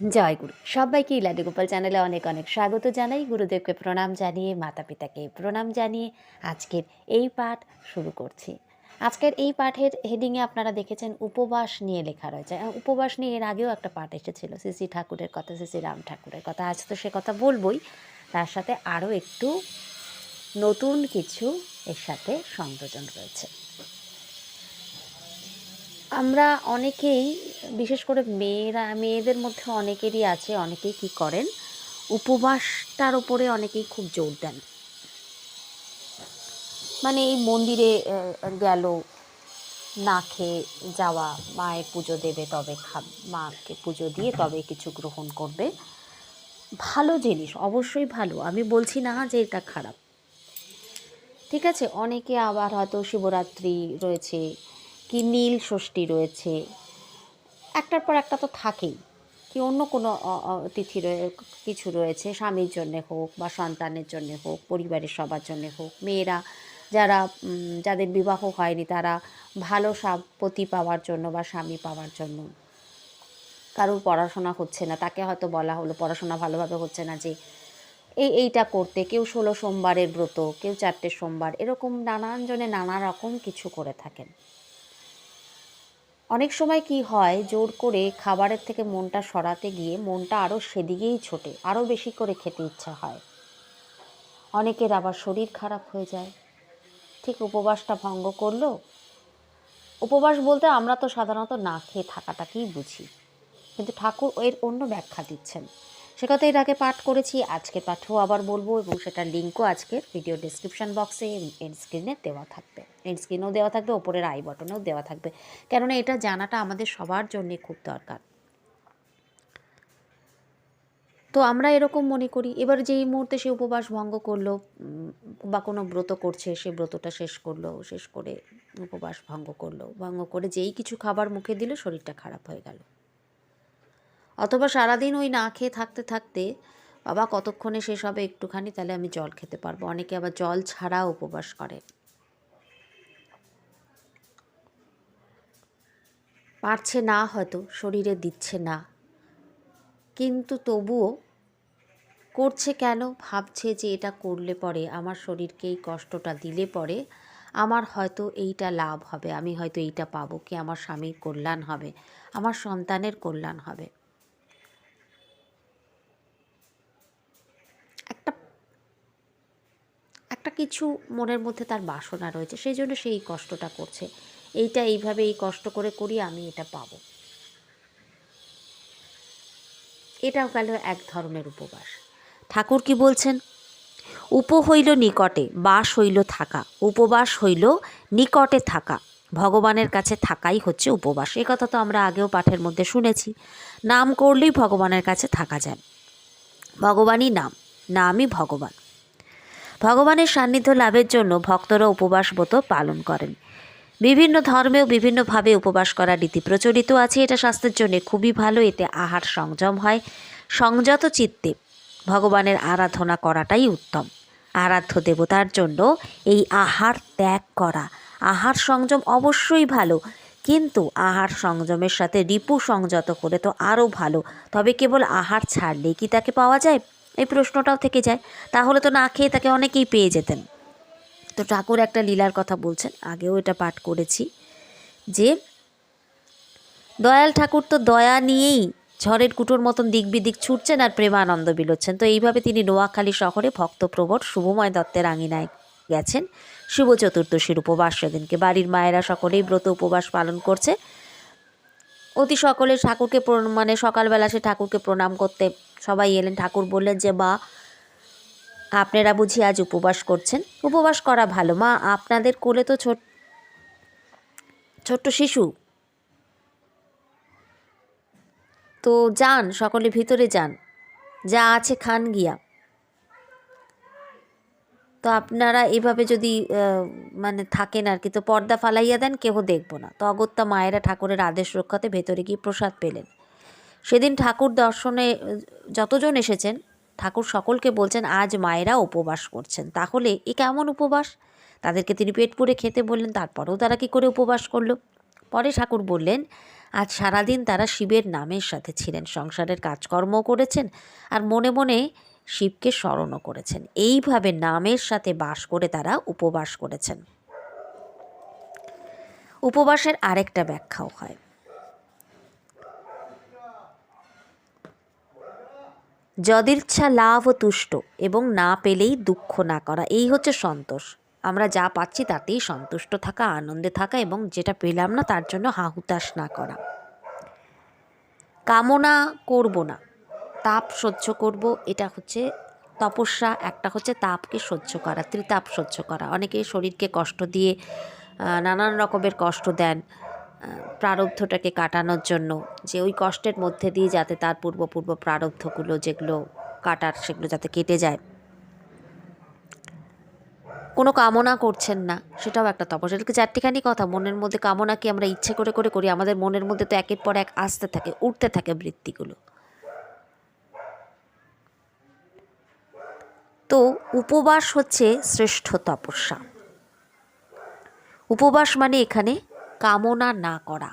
জয় গুরু। সবাইকে ইলাদি গোপাল চ্যানেলে অনেক অনেক স্বাগত জানাই। গুরুদেবকে প্রণাম জানিয়ে মাতা পিতাকে প্রণাম জানিয়ে আজকের এই পাঠ শুরু করছি। আজকের এই পাঠের হেডিংয়ে আপনারা দেখেছেন উপবাস নিয়ে লেখা রয়েছে। উপবাস নিয়ে এর আগেও একটা পাঠ এসেছিল শ্রী ঠাকুরের কথা শ্রী রাম ঠাকুরের কথা। আজ তো সে কথা বলবই। তার সাথে আরও একটু নতুন কিছু এর সাথে সংযোজন রয়েছে। আমরা অনেকেই, বিশেষ করে মেয়েরা, মেয়েদের মধ্যে অনেকেরই আছে, অনেকেই কি করেন? উপবাসটার উপরে অনেকেই খুব জোর দেন। মানে এই মন্দিরে গেল, না খেয়ে যাওয়া, মায়ের পুজো দেবে, তবে খা, মাকে পুজো দিয়ে তবে কিছু গ্রহণ করবে। ভালো জিনিস, অবশ্যই ভালো। আমি বলছি না যে এটা খারাপ। ঠিক আছে? অনেকে আবার হয়তো শিবরাত্রি রয়েছে কি নীল ষষ্ঠী রয়েছে? একটার পর একটা তো থাকেই। কি অন্য কোনো তিথি কিছু রয়েছে? স্বামীর জন্যে হোক বা সন্তানের জন্যে হোক, পরিবারের সবার জন্যে হোক। মেয়েরা যারা যাদের বিবাহ হয়নি তারা ভালো পতি পাওয়ার জন্য বা স্বামী পাওয়ার জন্য। কারোর পড়াশোনা হচ্ছে না। তাকে হয়তো বলা হলো, পড়াশোনা ভালোভাবে হচ্ছে না যে এই এইটা করতে। কেউ ষোলো সোমবারের ব্রত, কেউ চারটে সোমবার। এরকম নানান জনে নানা রকম কিছু করে থাকেন। অনেক সময় কি হয়, জোর করে খাবারের থেকে মনটা সরাতে গিয়ে মনটা আরও সেদিকেই ছোটে আরও বেশি করে খেতে ইচ্ছা হয়। অনেকের আবার শরীর খারাপ হয়ে যায়। ঠিক উপবাসটা ভঙ্গ করল? উপবাস বলতে আমরা তো সাধারণত না খেয়ে থাকাটাকেই বুঝি। কিন্তু ঠাকুর এর অন্য ব্যাখ্যা দিচ্ছেন। সে কথা এর আগে পাঠ করেছি, আজকে পাঠও আবার বলব এবং সেটার লিঙ্কও আজকের ভিডিও ডিসক্রিপশন বক্সে এন্ড স্ক্রিনে দেওয়া থাকবে। এন্ড স্ক্রিনেও দেওয়া থাকবে, ওপরের আই বটনেও দেওয়া থাকবে। কেননা এটা জানাটা আমাদের সবার জন্যে খুব দরকার। তো আমরা এরকম মনে করি। এবার যেই মুহূর্তে সে উপবাস ভঙ্গ করল বা কোনো ব্রত করছে, সে ব্রতটা শেষ করল, শেষ করে উপবাস ভঙ্গ করল। ভঙ্গ করে যেই কিছু খাবার মুখে দিল, শরীরটা খারাপ হয়ে গেল। অথবা সারাদিন ওই না খেয়ে থাকতে থাকতে, বাবা, কতক্ষণে শেষ হবে একটুখানি? তাহলে আমি জল খেতে পারব। অনেকে আবার জল ছাড়া উপবাস করে। পারছে না হয়তো, শরীরে দিচ্ছে না। কিন্তু তবুও করছে কেন? ভাবছে যে এটা করলে পরে, আমার শরীরকে এই কষ্টটা দিলে পরে আমার হয়তো এইটা লাভ হবে, আমি হয়তো এইটা পাবো, কি আমার স্বামীর কল্যাণ হবে, আমার সন্তানের কল্যাণ হবে। একটা কিছু মনের মধ্যে তার বাসনা রয়েছে, সেই জন্য সেই কষ্টটা করছে। এইটা এইভাবে এই কষ্ট করে করি আমি এটা পাবো। এটাও গেল এক ধরনের উপবাস। ঠাকুর কি বলছেন? উপ হইল নিকটে, বাস হইল থাকা, উপবাস হইল নিকটে থাকা। ভগবানের কাছে থাকাই হচ্ছে উপবাস। এ কথা তো আমরা আগেও পাঠের মধ্যে শুনেছি। নাম করলেই ভগবানের কাছে থাকা যায়। ভগবানই নাম, নামই ভগবান। ভগবানের সান্নিধ্য লাভের জন্য ভক্তরা উপবাস ব্রত পালন করেন। বিভিন্ন ধর্মেও বিভিন্নভাবে উপবাস করার রীতি প্রচলিত আছে। এটা স্বাস্থ্যের জন্য খুবই ভালো, এতে আহার সংযম হয়। সংযত চিত্তে ভগবানের আরাধনা করাটাই উত্তম। আরাধ্য দেবতার জন্য এই আহার ত্যাগ করা। আহার সংযম অবশ্যই ভালো, কিন্তু আহার সংযমের সাথে রিপু সংযত করে তো আরও ভালো। তবে কেবল আহার ছাড়লেই কি তাকে পাওয়া যায়? এই প্রশ্নটাও থেকে যায়। তাহলে তো না খেয়ে তাকে অনেকেই পেয়ে যেতেন। তো ঠাকুর একটা লীলার কথা বলছেন। আগেও এটা পাঠ করেছি যে, দয়াল ঠাকুর তো দয়া নিয়েই ঝড়ের কুটোর মতন দিক বিদিক ছুটছেন আর প্রেমানন্দ বিলোচ্ছেন। তো এইভাবে তিনি নোয়াখালী শহরে ভক্তপ্রবর শুভময় দত্তের আঙিনায় গেছেন। শুভ চতুর্দশীর উপবাস সেদিনকে। বাড়ির মায়েরা সকলেই ব্রত উপবাস পালন করছে। অতি সকলে ঠাকুরকে মানে সকালবেলা সে ঠাকুরকে প্রণাম করতে সবাই এলেন। ঠাকুর বললেন যে, মা, আপনারা বুঝি আজ উপবাস করছেন? উপবাস করা ভালো। মা, আপনাদের কোলে তো ছোট, ছোট্ট শিশু। তো যান, সকলে ভিতরে যান। যা আছে খান গিয়া। তো আপনারা এভাবে যদি মানে থাকেন আর কি, তো পর্দা ফালাইয়া দেন, কেহ দেখব না। তো অগত্যা মায়েরা ঠাকুরের আদেশ রক্ষাতে ভেতরে গিয়ে প্রসাদ পেলেন। সেদিন ঠাকুর দর্শনে যতজন এসেছেন, ঠাকুর সকলকে বলছেন, আজ মায়েরা উপবাস করছেন। তাহলে এ কেমন উপবাস? তাদেরকে তিনি পেট পুড়ে খেতে বললেন, তারপরেও তারা কি করে উপবাস করল? পরে ঠাকুর বললেন, আজ সারাদিন তারা শিবের নামের সাথে ছিলেন, সংসারের কাজকর্মও করেছেন। আর মনে মনে শিবকে স্মরণও করেছেন। এইভাবে নামের সাথে বাস করে তারা উপবাস করেছেন। উপবাসের আরেকটা ব্যাখ্যাও হয়। যদিচ্ছা লাভ ও তুষ্ট এবং না পেলেই দুঃখ না করা, এই হচ্ছে সন্তোষ। আমরা যা পাচ্ছি তাতেই সন্তুষ্ট থাকা, আনন্দে থাকা এবং যেটা পেলাম না তার জন্য হাহুতাশ না করা। কামনা করব না। তাপ সহ্য করব, এটা হচ্ছে তপস্যা, একটা হচ্ছে তাপকে সহ্য করা, ত্রিতাপ সহ্য করা। অনেকে শরীরকে কষ্ট দিয়ে নানান রকমের কষ্ট দেন প্রারব্ধটাকে কাটানোর জন্য। যে ওই কষ্টের মধ্যে দিয়ে যাতে তার পূর্ব পূর্ব প্রারব্ধগুলো যেগুলো কাটার, সেগুলো যাতে কেটে যায়। কোনো কামনা করছেন না, সেটাও একটা তপস্যা। এটাকে চারটিখানি কথা? মনের মধ্যে কামনা কি আমরা ইচ্ছে করে করে করি? আমাদের মনের মধ্যে তো একের পর এক আসতে থাকে, উঠতে থাকে বৃত্তিগুলো। তো উপবাস হচ্ছে শ্রেষ্ঠ তপস্যা। উপবাস মানে এখানে কামনা না করা।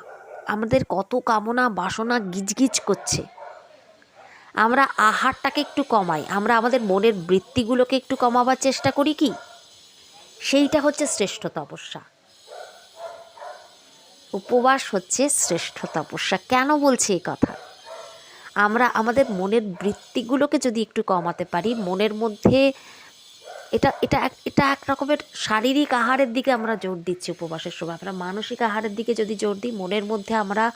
আমাদের কত কামনা, বাসনা গিজগিজ করছে। আমরা আহারটাকে একটু কমাই। আমরা আমাদের মনের বৃত্তিগুলোকে একটু কমাবার চেষ্টা করি কি? সেইটা হচ্ছে শ্রেষ্ঠ তপস্যা। উপবাস হচ্ছে শ্রেষ্ঠ তপস্যা। কেন বলছি এই কথা? আমরা আমাদের মনের বৃত্তিগুলোকে যদি একটু কমাতে পারি, মনের মধ্যে এটা এটা এক এটা এক রকমের শারীরিক আহারের দিকে আমরা জোর দিচ্ছি উপবাসের সময়। আমরা মানসিক আহারের দিকে যদি জোর দিই, মনের মধ্যে আমরা,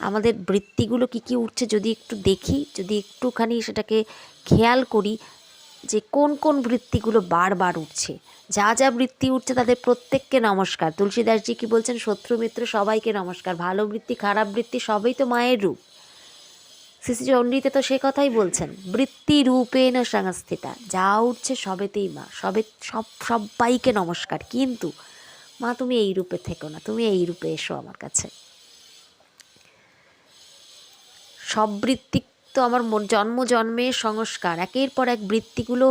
আমাদের বৃত্তিগুলো কী কী উঠছে যদি একটু দেখি, যদি একটুখানি সেটাকে খেয়াল করি যে কোন কোন বৃত্তিগুলো বারবার উঠছে। যা যা বৃত্তি উঠছে তাদের প্রত্যেককে নমস্কার। তুলসীদাসজি কি বলছেন? শত্রু মিত্র সবাইকে নমস্কার। ভালো বৃত্তি, খারাপ বৃত্তি সবই তো মায়ের রূপ। শ্রী চণ্ডীতে তো সে কথাই বলছেন বৃত্তি রূপে না সংস্থিতা, যা উঠছে সবেতেই মা, সবে সব সবাইকে নমস্কার, কিন্তু মা তুমি এই রূপে থেকো না, তুমি এই রূপে এসো আমার কাছে। সব বৃত্তি তো আমার জন্ম জন্মের সংস্কার, একের পর এক বৃত্তিগুলো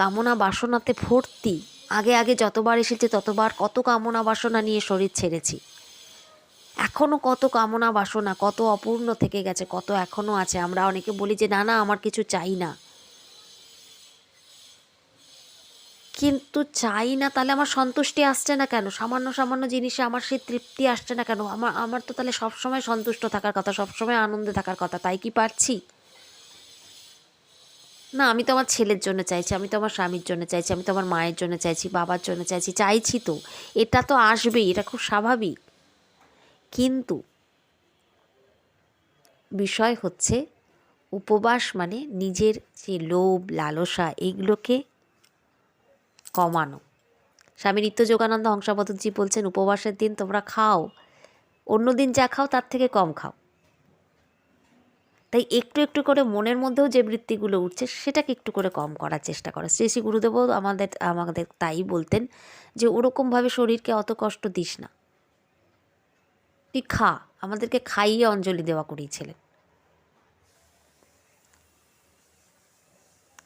কামনা বাসনাতে ভর্তি। আগে আগে যতবার এসেছে ততবার কত কামনা বাসনা নিয়ে শরীর ছেড়েছি। এখনও কত কামনা বাসনা, কত অপূর্ণ থেকে গেছে, কত এখনও আছে। আমরা অনেকে বলি যে, না না, আমার কিছু চাই না। কিন্তু চাই না, তাহলে আমার সন্তুষ্টি আসছে না কেন? সামান্য সামান্য জিনিসে আমার সেই তৃপ্তি আসছে না কেন? আমার আমার তো তাহলে সবসময় সন্তুষ্ট থাকার কথা, সবসময় আনন্দে থাকার কথা, তাই কি পারছি? না, আমি তো আমার ছেলের জন্য চাইছি, আমি তো আমার স্বামীর জন্য চাইছি, আমি তো আমার মায়ের জন্য চাইছি, বাবার জন্য চাইছি চাইছি তো। এটা তো আসবেই, এটা খুব স্বাভাবিক। কিন্তু বিষয় হচ্ছে উপবাস মানে নিজের যে লোভ, লালসা এইগুলোকে কমানো। স্বামী নিত্য যোগানন্দ হংসাবতজি বলছেন, উপবাসের দিন তোমরা খাও, অন্য দিন যা খাও তার থেকে কম খাও। তাই একটু একটু করে মনের মধ্যেও যে বৃত্তিগুলো উঠছে, সেটাকে একটু করে কম করার চেষ্টা করো। শ্রী শ্রী গুরুদেবও আমাদের আমাদের তাই বলতেন যে, ওরকমভাবে শরীরকে অত কষ্ট দিস না। তুই খা, আমাদেরকে খাইয়ে অঞ্জলি দেওয়া করিয়েছিলেন।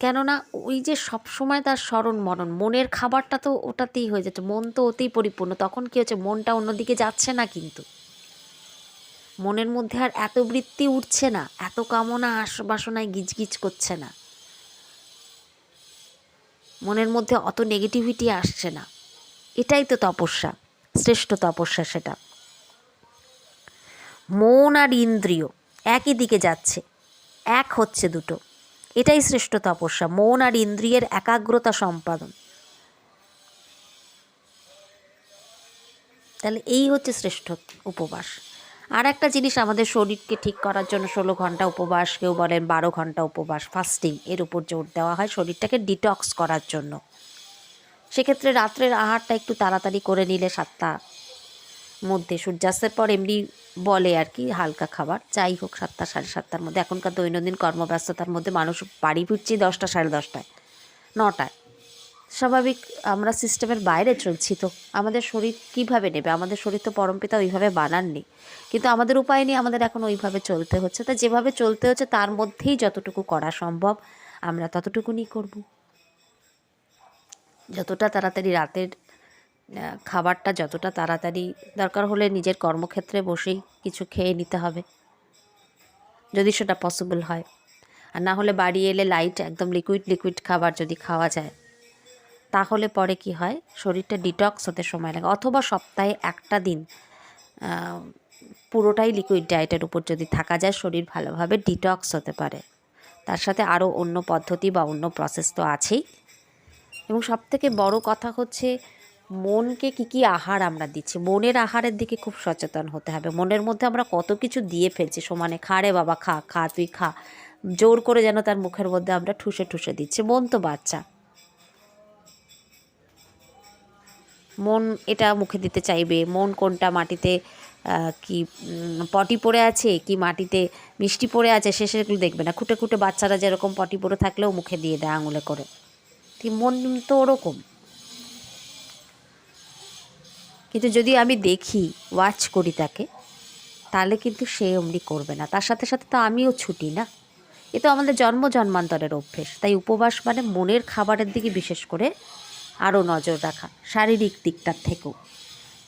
কেননা ওই যে সব সময় তার স্মরণ মরণ, মনের খাবারটা তো ওটাতেই হয়ে যাচ্ছে মন তো ওতেই পরিপূর্ণ, তখন কি হচ্ছে মনটা অন্যদিকে যাচ্ছে না কিন্তু। মনের মধ্যে আর এত বৃত্তি উঠছে না, এত কামনা আস বাসনায় গিজগিজ করছে না। মনের মধ্যে অত নেগেটিভিটি আসছে না। এটাই তো তপস্যা, শ্রেষ্ঠ তপস্যা সেটা। মন আর ইন্দ্রিয় একই দিকে যাচ্ছে। এক হচ্ছে দুটো। এটাই শ্রেষ্ঠ তপস্যা, মন আর ইন্দ্রিয়ের একাগ্রতা সম্পাদন। তাহলে এই হচ্ছে শ্রেষ্ঠ উপবাস। আর একটা জিনিস আমাদের শরীরকে ঠিক করার জন্য ষোলো ঘণ্টা উপবাস, কেউ বলেন বারো ঘণ্টা উপবাস ফাস্টিং এর উপর জোর দেওয়া হয় শরীরটাকে ডিটক্স করার জন্য। সেক্ষেত্রে রাত্রের আহারটা একটু তাড়াতাড়ি করে নিলে সাতটা মধ্যে সূর্যাস্তের পর এমনি বলে আর কি হালকা খাবার। যাই হোক, সাতটা, সাড়ে সাতটার মধ্যে। এখনকার দৈনন্দিন কর্মব্যস্ততার মধ্যে মানুষ বাড়ি ফিরছি দশটা, সাড়ে দশটায়, নটায়। স্বাভাবিক আমরা সিস্টেমের বাইরে চলছি তো। আমাদের শরীর কীভাবে নেবে? আমাদের শরীর তো পরমপিতা ওইভাবে বানাননি। কিন্তু আমাদের উপায় নেই, আমাদের এখন ওইভাবে চলতে হচ্ছে। তা যেভাবে চলতে হচ্ছে, তার মধ্যেই যতটুকু করা সম্ভব, আমরা ততটুকুনি করব। যতটা তাড়াতাড়ি রাতের খাবারটা যতটা তাড়াতাড়ি দরকার হলে নিজের কর্মক্ষেত্রে বসেই কিছু খেয়ে নিতে হবে। যদি সেটা পসিবল হয়। আর না হলে বাড়ি এলে লাইট একদম লিকুইড লিকুইড খাবার যদি খাওয়া যায়, তাহলে পরে কি হয়? শরীরটা ডিটক্স হতে সময় লাগে। অথবা সপ্তাহে একটা দিন পুরোটাই লিকুইড ডায়েটের উপর যদি থাকা যায়, শরীর ভালোভাবে ডিটক্স হতে পারে। তার সাথে আরও অন্য পদ্ধতি বা অন্য প্রসেস তো আছেই। এবং সবথেকে বড় কথা হচ্ছে মনকে কী কী আহার আমরা দিচ্ছি? মনের আহারের দিকে খুব সচেতন হতে হবে। মনের মধ্যে আমরা কত কিছু দিয়ে ফেলছি। সমানে খা রে বাবা, খা খা, তুই খা। জোর করে যেন তার মুখের মধ্যে আমরা ঠুসে ঠুসে দিচ্ছি। মন তো বাচ্চা। মন এটা মুখে দিতে চাইবে। মন কোনটা মাটিতে কি পটি পড়ে আছে, কি মাটিতে মিষ্টি পড়ে আছে, সে সেগুলো দেখবে না। খুঁটে খুঁটে বাচ্চারা যেরকম পটি পড়ে থাকলেও মুখে দিয়ে দেয় আঙুলে করে। ঠিক মন তো ওরকম। কিন্তু যদি আমি দেখি ওয়াচ করি তাকে, তাহলে কিন্তু সে অমনি করবে না। তার সাথে সাথে তো আমিও ছুটি না। এ তো আমাদের জন্ম জন্মান্তরের অভ্যেস। তাই উপবাস মানে মনের খাবারের দিকে বিশেষ করে আরও নজর রাখা, শারীরিক দিকটার থেকেও।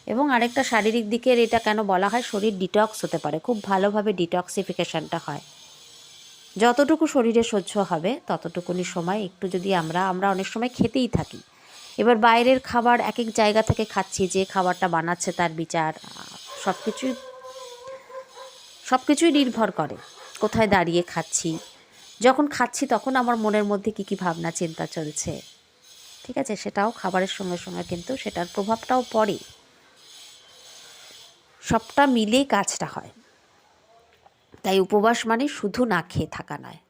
এবং আরেকটা শারীরিক দিকের এটা কেন বলা হয়? শরীর ডিটক্স হতে পারে। খুব ভালোভাবে ডিটক্সিফিকেশনটা হয়। যতটুকু শরীরে সহ্য হবে, ততটুকুনি সময় একটু যদি আমরা আমরা অনেক সময় খেতেই থাকি। এবার বাইরের খাবার এক এক জায়গা থেকে খাচ্ছি, যে খাবারটা বানাচ্ছে তার বিচার সব কিছুই সব কিছুই নির্ভর করে কোথায় দাঁড়িয়ে খাচ্ছি। যখন খাচ্ছি তখন আমার মনের মধ্যে কী কী ভাবনা, চিন্তা চলছে। ঠিক আছে, সেটাও খাবারের সঙ্গে সঙ্গে কিন্তু সেটার প্রভাবটাও পড়ে। সবটা মিলেই কাজটা হয়। তাই উপবাস মানে শুধু না খেয়ে থাকা নয়।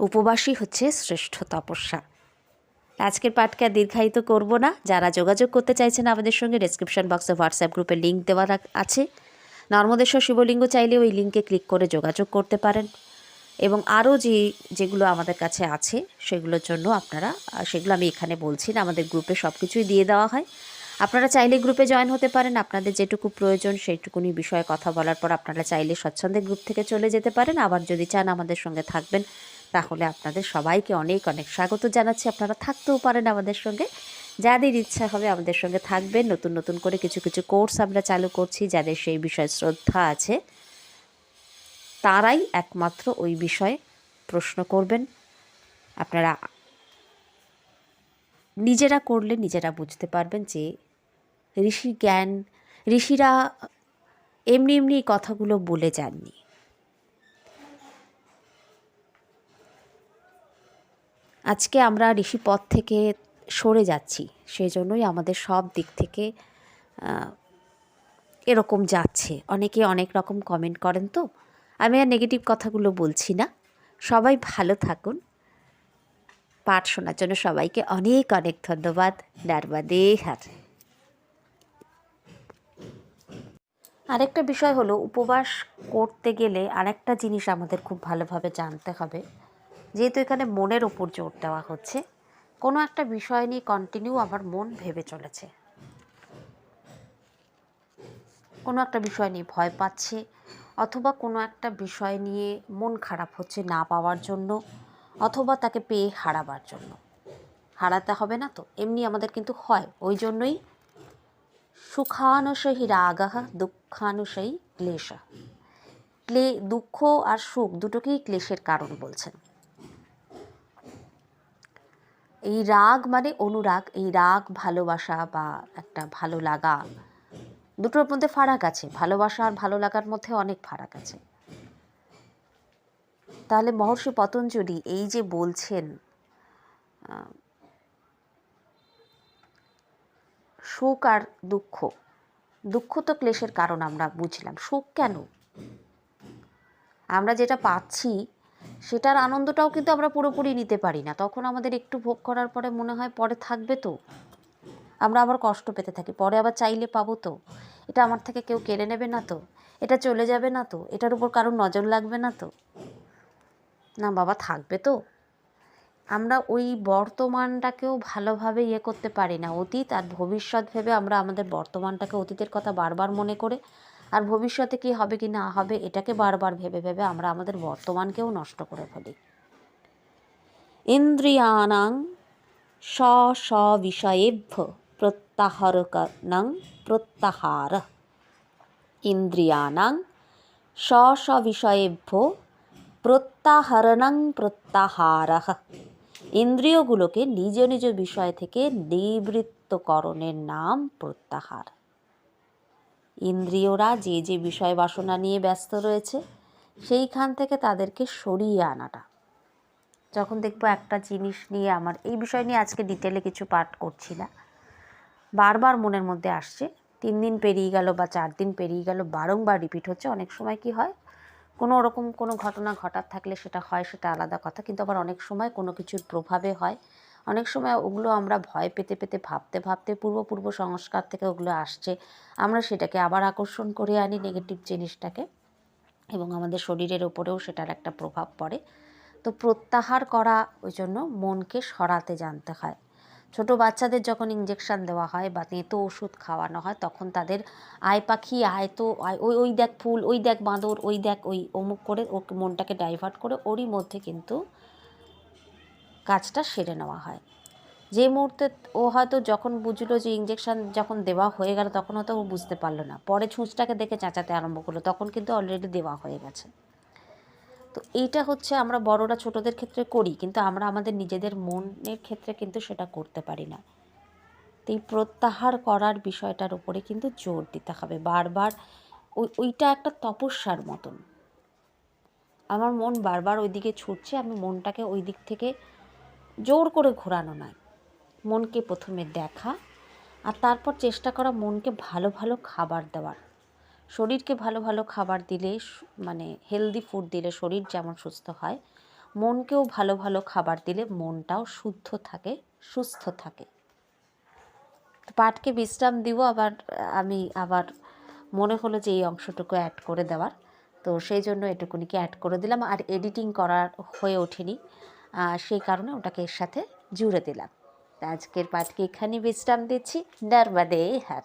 উপবাসই হচ্ছে শ্রেষ্ঠ তপস্যা। আজকের পাঠকে দীর্ঘায়িত করব না। যারা যোগাযোগ করতে চাইছেন আমাদের সঙ্গে ডেসক্রিপশন বক্সে হোয়াটসঅ্যাপ গ্রুপে লিঙ্ক দেওয়া আছে। নর্মদেশ্বর শিবলিঙ্গ চাইলে ওই লিঙ্কে ক্লিক করে যোগাযোগ করতে পারেন। এবং আরও যে, যেগুলো আমাদের কাছে আছে, সেগুলোর জন্য আপনারা সেগুলো আমি এখানে বলছি না, আমাদের গ্রুপে সব কিছুই দিয়ে দেওয়া হয়। আপনারা চাইলে গ্রুপে জয়েন হতে পারেন, আপনাদের যেটুকু প্রয়োজন সেইটুকুনি বিষয়ে কথা বলার পর আপনারা চাইলে স্বচ্ছন্দে গ্রুপ থেকে চলে যেতে পারেন। আবার যদি চান আমাদের সঙ্গে থাকবেন তাহলে আপনাদের সবাইকে অনেক অনেক স্বাগত জানাচ্ছি। আপনারা থাকতেও পারেন আমাদের সঙ্গে। যাদের ইচ্ছা হবে আমাদের সঙ্গে থাকবেন। নতুন নতুন করে কিছু কিছু কোর্স আমরা চালু করছি, যাদের সেই বিষয়ে শ্রদ্ধা আছে, তারাই একমাত্র ওই বিষয়ে প্রশ্ন করবেন। আপনারা নিজেরা করলে নিজেরা বুঝতে পারবেন যে ঋষি জ্ঞান, ঋষিরা এমনি এমনি কথাগুলো বলে যাননি। আজকে আমরা ঋষি পথ থেকে সরে যাচ্ছি সেই জন্যই আমাদের সব দিক থেকে এরকম যাচ্ছে। অনেকে অনেক রকম কমেন্ট করেন তো। আমি আর নেগেটিভ কথাগুলো বলছি না। সবাই ভালো থাকুন। পাঠ শোনার জন্য সবাইকে অনেক অনেক ধন্যবাদ। নারবাদে হার আরেকটা বিষয় হলো, উপবাস করতে গেলে আরেকটা জিনিস আমাদের খুব ভালোভাবে জানতে হবে। যেহেতু এখানে মনের ওপর জোর দেওয়া হচ্ছে, কোনো একটা বিষয় নিয়ে কন্টিনিউ আমার মন ভেবে চলেছে। কোনো একটা বিষয় নিয়ে ভয় পাচ্ছে, অথবা কোনো একটা বিষয় নিয়ে মন খারাপ হচ্ছে না পাওয়ার জন্য, অথবা তাকে পেয়ে হারাবার জন্য। হারাতে হবে না তো, এমনি আমাদের কিন্তু হয়। ওই জন্যই সুখানুসহি রাগাহ, দুঃখানুসহি ক্লেশা ক্লে, দুঃখ আর সুখ দুটোকেই ক্লেশের কারণ বলছেন। এই রাগ মানে অনুরাগ, এই রাগ ভালোবাসা বা একটা ভালো লাগা। দুটোর মধ্যে ফারাক আছে, ভালোবাসা আর ভালো লাগার মধ্যে অনেক ফারাক আছে। তাহলে মহর্ষি পতঞ্জলি এই যে বলছেন সুখ আর দুঃখ। দুঃখ তো ক্লেশের কারণ আমরা বুঝলাম। সুখ কেন? আমরা যেটা পাচ্ছি সেটার আনন্দটাও কিন্তু আমরা পুরোপুরি নিতে পারি না। তখন আমাদের একটু ভোগ করার পরে মনে হয় পরে থাকবে তো। আমরা আবার কষ্ট পেতে থাকি, পরে আবার চাইলে পাবো তো। এটা আমার থেকে কেউ কেড়ে নেবে না তো। এটা চলে যাবে না তো। এটার উপর কারোর নজর লাগবে না তো। না, বাবা থাকবে তো। আমরা ওই বর্তমানটাকেও ভালোভাবে ইয়ে করতে পারি না। অতীত আর ভবিষ্যৎ ভেবে আমরা আমাদের বর্তমানটাকে অতীতের কথা বারবার মনে করে আর ভবিষ্যতে কি হবে কি না হবে, এটাকে বারবার ভেবে ভেবে আমরা আমাদের বর্তমানকেও নষ্ট করে ফেলি। ইন্দ্রিয়ানাং স্ব স্ব বিষয়েভ্য প্রত্যাহারকনং প্রত্যাহার। ইন্দ্রিয়াণাং স স বিষয়েভ্য প্রত্যাহরণং প্রত্যাহারः। ইন্দ্রিয়গুলোকে নিজ নিজ বিষয় থেকে নিবৃত্তকরণের নাম প্রত্যাহার। ইন্দ্রিয়রা যে যে বিষয় বাসনা নিয়ে ব্যস্ত রয়েছে, সেইখান থেকে তাদেরকে সরিয়ে আনাটা। যখন দেখব একটা জিনিস নিয়ে আমার, এই বিষয় নিয়ে আজকে ডিটেলে কিছু পাঠ করছি না। বারবার মনের মধ্যে আসছে, তিন দিন পেরিয়ে গেল বা চার দিন পেরিয়ে গেল, বারংবার রিপিট হচ্ছে। অনেক সময় কি হয়, কোনো রকম কোনো ঘটনা ঘটার থাকলে সেটা হয়, সেটা আলাদা কথা। কিন্তু আবার অনেক সময় কোনো কিছুর প্রভাবে হয় অনেক সময় ওগুলো আমরা ভয় পেতে পেতে ভাবতে ভাবতে পূর্ব পূর্ব সংস্কার থেকে ওগুলো আসছে। আমরা সেটাকে আবার আকর্ষণ করে আনি নেগেটিভ জিনিসটাকে এবং আমাদের শরীরের ওপরেও সেটার একটা প্রভাব পড়ে। তো প্রত্যাহার করা ওই জন্য মনকে সরাতে জানতে হয়। ছোট বাচ্চাদের যখন ইঞ্জেকশন দেওয়া হয় বা তেঁতো ওষুধ খাওয়ানো হয়, তখন তাদের আয় পাখি, আয় তো ওই ওই দেখ ফুল, ওই দেখ বাঁদর, ওই দেখ, ওই অমুক করে ওর মনটাকে ডাইভার্ট করে ওরই মধ্যে কিন্তু কাজটা সেরে নেওয়া হয়। যে মুহূর্তে ও হয়তো যখন বুঝলো যে ইঞ্জেকশন যখন দেওয়া হয়ে গেল, তখন হয়তো ও বুঝতে পারল না। পরে ছুঁচটাকে দেখে চেঁচাতে আরম্ভ করল, তখন কিন্তু অলরেডি দেওয়া হয়ে গেছে। তো এইটা হচ্ছে আমরা বড়রা ছোটদের ক্ষেত্রে করি, কিন্তু আমরা আমাদের নিজেদের মনের ক্ষেত্রে কিন্তু সেটা করতে পারি না। তো এই প্রত্যাহার করার বিষয়টার উপরে কিন্তু জোর দিতে হবে। বারবার ওই, ওইটা একটা তপস্যার মতন। আমার মন বারবার ওইদিকে ছুটছে, আমি মনটাকে ওই দিক থেকে জোর করে ঘোরানো নয়। মনকে প্রথমে দেখা আর তারপর চেষ্টা করা মনকে ভালো ভালো খাবার দেওয়ার। শরীরকে ভালো ভালো খাবার দিলে মানে হেলদি ফুড দিলে শরীর যেমন সুস্থ হয়, মনকেও ভালো ভালো খাবার দিলে মনটাও শুদ্ধ থাকে, সুস্থ থাকে। তো পাঠকে বিশ্রাম দিব আবার, আমি আবার মনে হলো যে এই অংশটুকু অ্যাড করে দেওয়ার। তো সেই জন্য এটুকুনিকে অ্যাড করে দিলাম আর এডিটিং করার হয়ে ওঠেনি। সেই কারণে ওটাকে এর সাথে জুড়ে দিলাম। আজকের পাঠকে এখানে বিশ্রাম দিচ্ছি। নর্মদে হার।